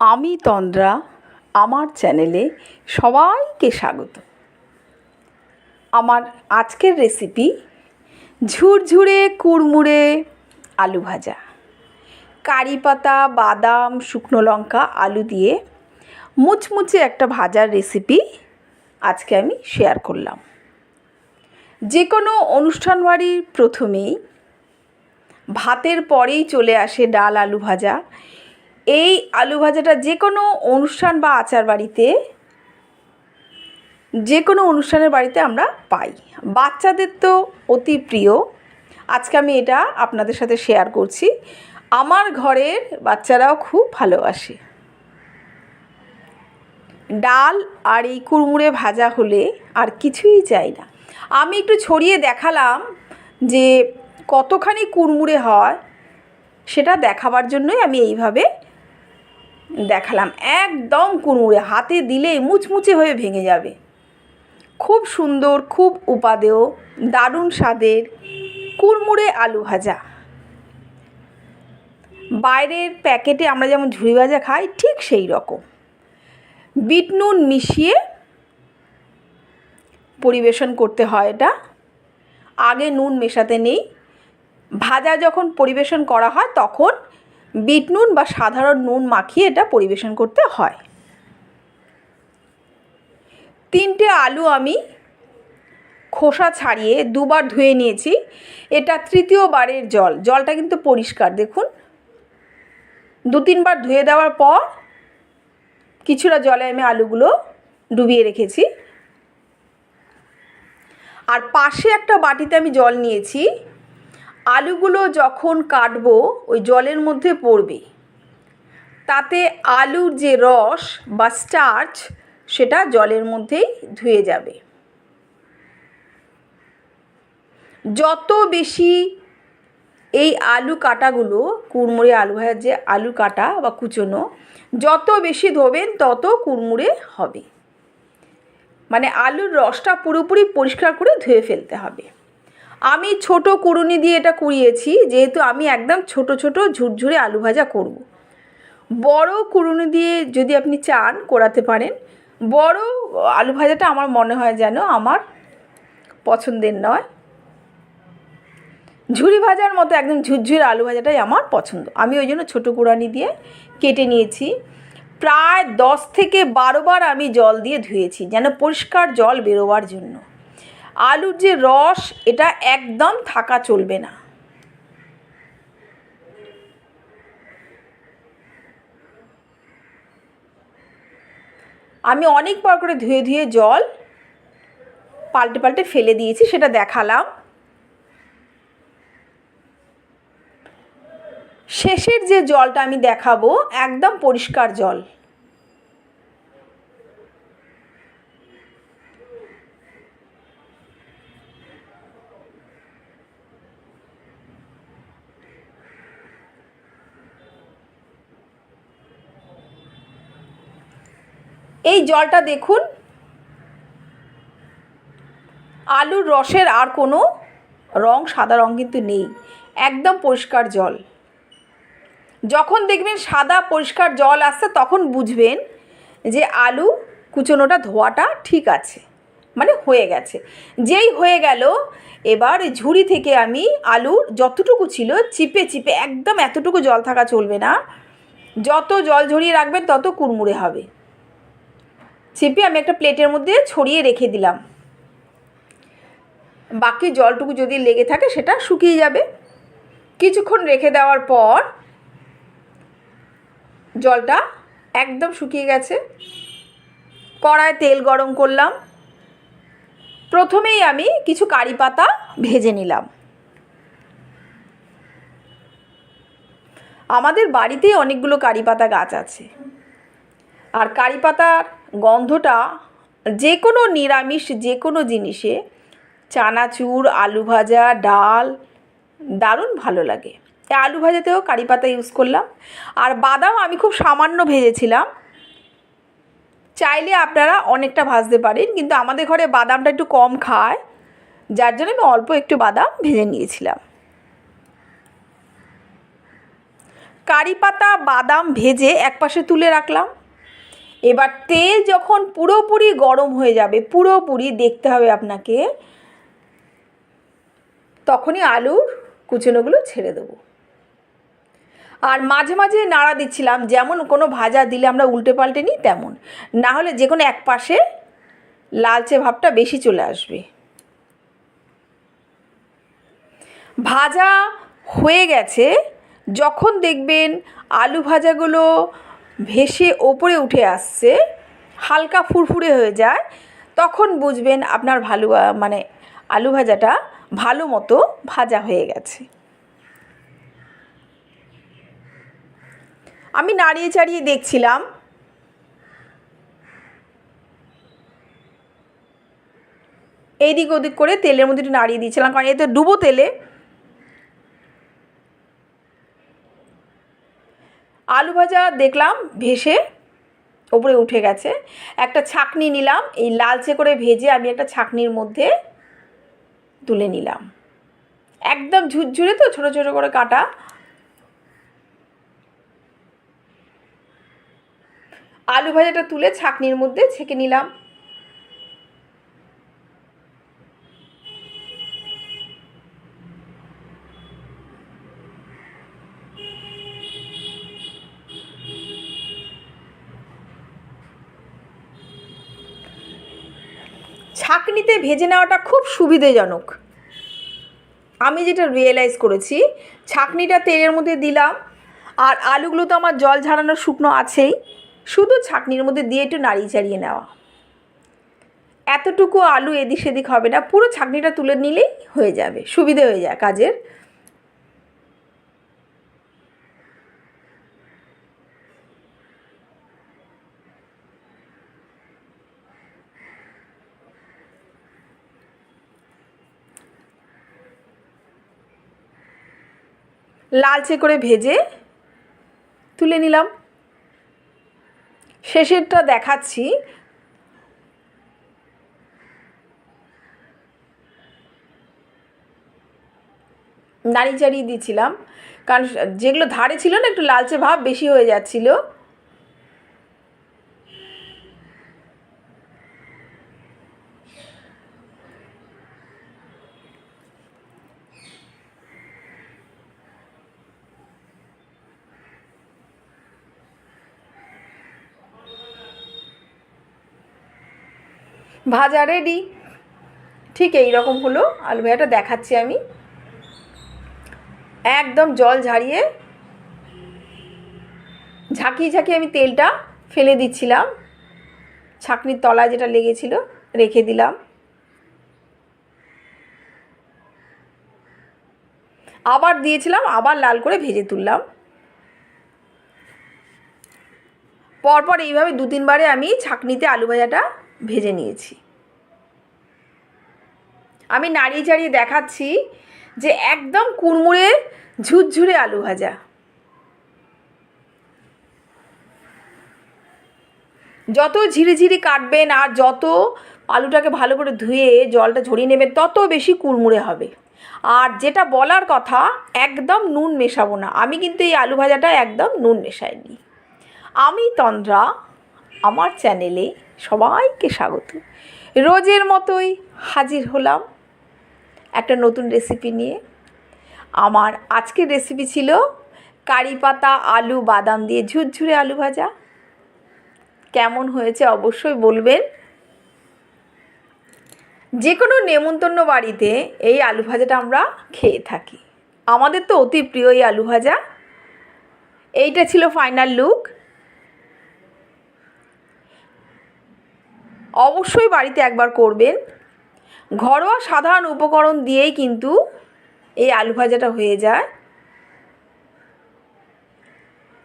আমি তন্দ্রা, আমার চ্যানেলে সবাইকে স্বাগত। আমার আজকের রেসিপি ঝুরঝুরে কুড়মুড়ে আলু ভাজা। কারি পাতা, বাদাম, শুকনো লঙ্কা, আলু দিয়ে মুচমুচে একটা ভাজার রেসিপি আজকে আমি শেয়ার করলাম। যে কোনো অনুষ্ঠান বাড়ির প্রথমেই ভাতের পরেই চলে আসে ডাল আলু ভাজা। এই আলু ভাজাটা যে কোনো অনুষ্ঠান বা আচার বাড়িতে, যে কোনো অনুষ্ঠানের বাড়িতে আমরা পাই। বাচ্চাদের তো অতি প্রিয়। আজকে আমি এটা আপনাদের সাথে শেয়ার করছি। আমার ঘরের বাচ্চারাও খুব ভালোবাসে। ডাল আর এই কুড়মুড়ে ভাজা হলে আর কিছুই চাই না। আমি একটু ছড়িয়ে দেখালাম যে কতখানি কুড়মুড়ে হয়, সেটা দেখাবার জন্যই আমি এইভাবে দেখালাম। একদম কুড়মুড়ে হাতে দিলে মুচমুচে হয়ে ভেঙে যাবে। খুব সুন্দর, খুব উপাদেয়, দারুণ স্বাদের কুড়মুড়ে আলু ভাজা। বাইরের প্যাকেটে আমরা যেমন ঝুড়ি ভাজা খাই, ঠিক সেই রকম। বিট নুন মিশিয়ে পরিবেশন করতে হয় এটা। আগে নুন মেশাতে নেই। ভাজা যখন পরিবেশন করা হয়, তখন বিট নুন বা সাধারণ নুন মাখিয়ে এটা পরিবেশন করতে হয়। তিনটে আলু আমি খোসা ছাড়িয়ে দুবার ধুয়ে নিয়েছি। এটা তৃতীয়বারের জল। জলটা কিন্তু পরিষ্কার, দেখুন। দু তিনবার ধুয়ে দেওয়ার পর কিছুটা জলে আমি আলুগুলো ডুবিয়ে রেখেছি। আর পাশে একটা বাটিতে আমি জল নিয়েছি। আলুগুলো যখন কাটবো, ওই জলের মধ্যে পড়বে। তাতে আলুর যে রস বা স্টার্চ, সেটা জলের মধ্যেই ধুয়ে যাবে। যত বেশি এই আলু কাটাগুলো, কুড়মুড়ে আলু ভাজার যে আলু কাটা বা কুচোনো, যত বেশি ধোবেন, তত কুড়মুড়ে হবে। মানে আলুর রসটা পুরোপুরি পরিষ্কার করে ধুয়ে ফেলতে হবে। আমি ছোট কুড়ুনি দিয়ে এটা কুড়িয়েছি, যেহেতু আমি একদম ছোট ছোট ঝুরঝুরে আলু ভাজা করব। বড় কুড়ুনি দিয়ে যদি আপনি চান করাতে পারেন, বড় আলু ভাজাটা আমার মনে হয় যেন আমার পছন্দের নয়। ঝুরি ভাজার মতো একদম ঝুরঝুরে আলু ভাজাটাই আমার পছন্দ। আমি ওই জন্য ছোটো কুড়ানি দিয়ে কেটে নিয়েছি। প্রায় দশ থেকে বারো বার আমি জল দিয়ে ধুয়েছি, যেন পরিষ্কার জল বেরোবার জন্য। আলুর যে রস, এটা একদম থাকা চলবে না। আমি অনেকবার করে ধুয়ে ধুয়ে জল পাল্টে পাল্টে ফেলে দিয়েছি, সেটা দেখালাম। শেষের যে জলটা আমি দেখাবো, একদম পরিষ্কার জল। এই জলটা দেখুন। আলুর রসের আর কোনো রং, সাদা রং কিন্তু নেই। একদম পরিষ্কার জল। যখন দেখবেন সাদা পরিষ্কার জল আসছে, তখন বুঝবেন যে আলু কুচোনোটা ধোয়াটা ঠিক আছে মানে হয়ে গেছে। যেই হয়ে গেল, এবার ঝুড়ি থেকে আমি আলুর যতটুকু ছিল, চিপে চিপে, একদম এতটুকু জল থাকা চলবে না। যত জল ঝরিয়ে রাখবেন, তত কুড়মুড়ে হবে। চেপে আমি একটা প্লেটের মধ্যে ছড়িয়ে রেখে দিলাম। বাকি জলটুকু যদি লেগে থাকে, সেটা শুকিয়ে যাবে। কিছুক্ষণ রেখে দেওয়ার পর জলটা একদম শুকিয়ে গেছে। কড়ায় তেল গরম করলাম। প্রথমেই আমি কিছু কারি পাতা ভেজে নিলাম। আমাদের বাড়িতেই অনেকগুলো কারি পাতা গাছ আছে। আর কারি পাতার গন্ধটা যে কোনো নিরামিষ যে কোনো জিনিসে চানাচুর, আলু ভাজা, ডাল দারুণ ভালো লাগে। আলু ভাজাতেও কারি পাতা ইউজ করলাম। আর বাদাম আমি খুব সামান্য ভেজেছিলাম। চাইলে আপনারা অনেকটা ভাজতে পারেন, কিন্তু আমাদের ঘরে বাদামটা একটু কম খায়, যার জন্য আমি অল্প একটু বাদাম ভেজে নিয়েছিলাম। কারি পাতা, বাদাম ভেজে একপাশে তুলে রাখলাম। এবার তেল যখন পুরোপুরি গরম হয়ে যাবে, পুরোপুরি দেখতে হবে আপনাকে, তখনই আলুর কুচনোগুলো ছেড়ে দেবো। আর মাঝে মাঝে নাড়া দিচ্ছিলাম, যেমন কোনো ভাজা দিলে আমরা উল্টে পাল্টে নিই তেমন। না হলে যে কোনো এক পাশে লালচে ভাবটা বেশি চলে আসবে। ভাজা হয়ে গেছে, যখন দেখবেন আলু ভাজাগুলো ভেসে ওপরে উঠে আসছে, হালকা ফুরফুরে হয়ে যায়, তখন বুঝবেন আপনার ভালো মানে আলু ভাজাটা ভালো মতো ভাজা হয়ে গেছে। আমি নাড়িয়ে চাড়িয়ে দেখছিলাম। এইদিক ওদিক করে তেলের মধ্যে নাড়িয়ে দিয়েছিলাম, কারণ এতে ডুবো তেলে আলু ভাজা দেখলাম ভেসে ওপরে উঠে গেছে। একটা ছাকনি নিলাম, এই লালচে করে ভেজে আমি একটা ছাকনির মধ্যে তুলে নিলাম। একদম ঝুরঝুরে তো, ছোট ছোট করে কাটা। আলু ভাজাটা তুলে ছাকনির মধ্যে ছেঁকে নিলাম। ছাকনিতে ভেজে নেওয়াটা খুব সুবিধেজনক। আমি যেটা রিয়েলাইজ করেছি, ছাঁকনিটা তেলের মধ্যে দিলাম, আর আলুগুলো তো আমার জল ঝাড়ানো শুকনো আছেই, শুধু ছাঁকনির মধ্যে দিয়ে একটু নাড়িয়ে চাড়িয়ে নেওয়া। এতটুকু আলু এদিক সেদিক হবে না, পুরো ছাঁকনিটা তুলে নিলেই হয়ে যাবে, সুবিধে হয়ে যায় কাজের। লালচে করে ভেজে তুলে নিলাম। শেষেরটা দেখাচ্ছি। নাড়ি চাড়িয়ে দিয়েছিলাম কারণ যেগুলো ধারে ছিল না, একটু লালচে ভাব বেশি হয়ে যাচ্ছিল। ভাজা রেডি ঠিক এই রকম হলো আলু ভাজাটা দেখাচ্ছি আমি। একদম জল ঝারিয়ে ঝাঁকিয়ে ঝাঁকিয়ে আমি তেলটা ফেলে দিচ্ছিলাম। ছাঁকনির তলায় যেটা লেগেছিল রেখে দিলাম। আবার দিয়েছিলাম, আবার লাল করে ভেজে তুললাম। পরপর এইভাবে দু তিনবারে আমি ছাঁকনিতে আলু ভাজাটা ভেজে নিয়েছি। আমি নাড়িয়ে চাড়িয়ে দেখাচ্ছি যে একদম কুড়মুড়ে ঝুরঝুরে আলু ভাজা। যত ঝিরিঝিরি কাটবেন আর যত আলুটাকে ভালো করে ধুয়ে জলটা ঝরিয়ে নেবেন তত বেশি কুড়মুড়ে হবে। আর যেটা বলার কথা, একদম নুন মেশাবো না। আমি কিন্তু এই আলু ভাজাটা একদম নুন মেশাইনি। আমি তন্দ্রা, আমার চ্যানেলে সবাইকে স্বাগত। রোজের মতোই হাজির হলাম একটা নতুন রেসিপি নিয়ে। আমার আজকের রেসিপি ছিল কারি পাতা, আলু, বাদাম দিয়ে ঝুরঝুরে আলু ভাজা। কেমন হয়েছে অবশ্যই বলবেন। যে কোনো নেমন্তন্ন বাড়িতে এই আলু ভাজাটা আমরা খেয়ে থাকি। আমাদের তো অতি প্রিয় এই আলু ভাজা। এইটা ছিল ফাইনাল লুক অবশ্যই বাড়িতে একবার করবেন। ঘরোয়া সাধারণ উপকরণ দিয়েই কিন্তু এই আলু ভাজাটা হয়ে যায়।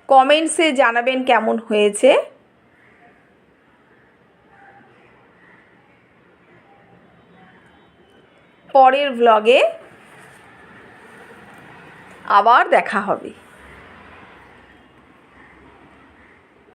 কমেন্টসে জানাবেন কেমন হয়েছে। পরের ভ্লগে আবার দেখা হবে।